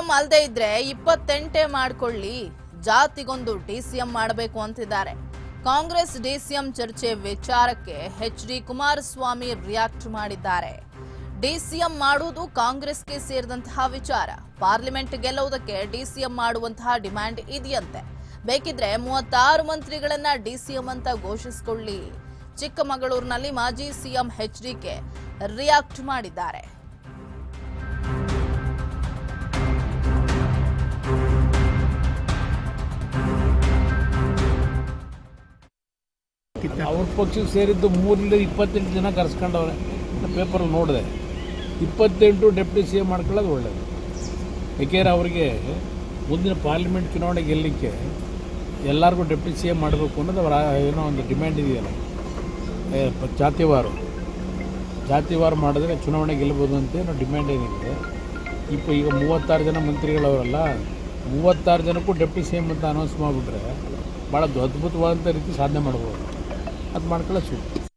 CM ಅಲ್ಲದೆ ಇದ್ರೆ ಇಪ್ಪತ್ತೆಂಟೇ ಮಾಡ್ಕೊಳ್ಳಿ. ಜಾತಿಗೊಂದು ಡಿಸಿಎಂ ಮಾಡಬೇಕು ಅಂತಿದ್ದಾರೆ. ಕಾಂಗ್ರೆಸ್ ಡಿಸಿಎಂ ಚರ್ಚೆ ವಿಚಾರಕ್ಕೆ ಎಚ್ ಡಿ ಕುಮಾರಸ್ವಾಮಿ ರಿಯಾಕ್ಟ್ ಮಾಡಿದ್ದಾರೆ. ಡಿಸಿಎಂ ಮಾಡುವುದು ಕಾಂಗ್ರೆಸ್ಗೆ ಸೇರಿದಂತಹ ವಿಚಾರ. ಪಾರ್ಲಿಮೆಂಟ್ ಗೆಲ್ಲುವುದಕ್ಕೆ ಡಿಸಿಎಂ ಮಾಡುವಂತಹ ಡಿಮ್ಯಾಂಡ್ ಇದೆಯಂತೆ. ಬೇಕಿದ್ರೆ ಮೂವತ್ತಾರು ಮಂತ್ರಿಗಳನ್ನ ಡಿಸಿಎಂ ಅಂತ ಘೋಷಿಸಿಕೊಳ್ಳಿ. ಚಿಕ್ಕಮಗಳೂರಿನಲ್ಲಿ ಮಾಜಿ ಸಿಎಂ ಕೆ ರಿಯಾಕ್ಟ್ ಮಾಡಿದ್ದಾರೆ. ಅವ್ರ ಪಕ್ಷಕ್ಕೆ ಸೇರಿದ್ದು ಮೂರರಿಂದ ಇಪ್ಪತ್ತೆಂಟು ಜನ ಕರೆಸ್ಕೊಂಡವ್ರೆ. ಪೇಪರ್ ನೋಡಿದೆ. ಇಪ್ಪತ್ತೆಂಟು ಡೆಪ್ಟಿ ಸಿ ಎಂ ಮಾಡ್ಕೊಳ್ಳೋದು ಒಳ್ಳೆಯದು ಏಕೆಂದರೆ ಅವರಿಗೆ ಮುಂದಿನ ಪಾರ್ಲಿಮೆಂಟ್ ಚುನಾವಣೆ ಗೆಲ್ಲಲಿಕ್ಕೆ ಎಲ್ಲರಿಗೂ ಡೆಪ್ಟಿ ಸಿ ಎಂ ಮಾಡಬೇಕು ಅನ್ನೋದು ಅವರ ಏನೋ ಒಂದು ಡಿಮ್ಯಾಂಡ್ ಇದೆಯಲ್ಲ. ಜಾತಿವಾರು. ಜಾತಿವಾರು ಮಾಡಿದ್ರೆ ಚುನಾವಣೆ ಗೆಲ್ಲಬೋದು ಅಂತ ಏನೋ ಡಿಮ್ಯಾಂಡ್ ಏನಿದೆ. ಇಪ್ಪ, ಈಗ ಮೂವತ್ತಾರು ಜನ ಮಂತ್ರಿಗಳವರಲ್ಲ, ಮೂವತ್ತಾರು ಜನಕ್ಕೂ ಡೆಪ್ಟಿ ಸಿ ಎಂ ಅಂತ ಅನೌನ್ಸ್ ಮಾಡಿಬಿಟ್ರೆ ಭಾಳ ಅದ್ಭುತವಾದಂಥ ರೀತಿ ಸಾಧನೆ ಮಾಡ್ಬೋದು. ಅದು ಮಾಡ್ಕೊಳ್ಳೋ ಸೂಕ್ತ